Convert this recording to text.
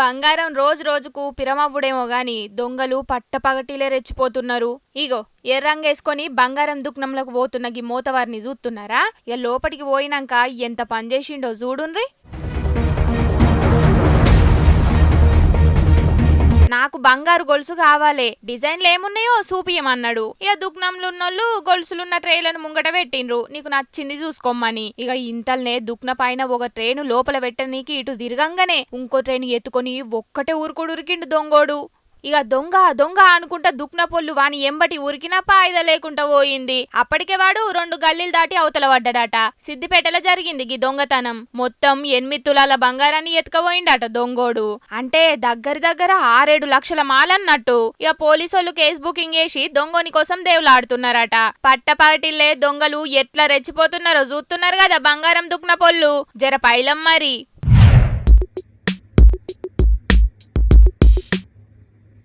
బంగారం రోజు రోజుకు పిరమవ్వుడేమో గాని దొంగలు పట్టపగటిలే రెచ్చిపోతున్నారు. ఇగో ఎర్రంగేసుకొని బంగారం దుక్నంలోకి పోతున్న గీ మోతవారిని చూస్తున్నారా? ఇక లోపటికి పోయినాక ఎంత పనిచేసిండో చూడుండ్రి బంగారు గొలుసు కావాలి. డిజైన్లు ఏమున్నాయో చూపియమన్నాడు. ఇక దుగ్నంలున్నోళ్ళు గొలుసులున్న ట్రేలను ముంగట పెట్టిండ్రు. నీకు నచ్చింది చూసుకోమని ఇక ఇంతల్నే దుక్న పైన ఒక ట్రైను లోపల పెట్టనీకి ఇటు తిరగంగానే ఇంకో ట్రైన్ ఎత్తుకొని ఒక్కటే ఊరుకోడు ఉరికిండు దొంగోడు. ఇక దొంగ దొంగ అనుకుంటా దుక్న పొల్లు వాని ఎంబటి ఉరికినా పాయిద లేకుండా పోయింది. అప్పటికే వాడు రెండు గల్లీలు దాటి అవతల పడ్డాడట. సిద్దిపేటలో జరిగింది గీ దొంగతనం. మొత్తం ఎనిమిది తులాల బంగారాన్ని ఎత్తుకపోయిండట దొంగోడు. అంటే దగ్గర దగ్గర ఆరేడు లక్షల మాలన్నట్టు. ఇక పోలీసోళ్ళు కేసు బుకింగ్ చేసి దొంగని కోసం దేవులాడుతున్నారట. పట్టపాటిల్లే దొంగలు ఎట్లా రెచ్చిపోతున్నారో చూస్తున్నారు కదా బంగారం దుక్న పొల్లు. జర పైలం మరి.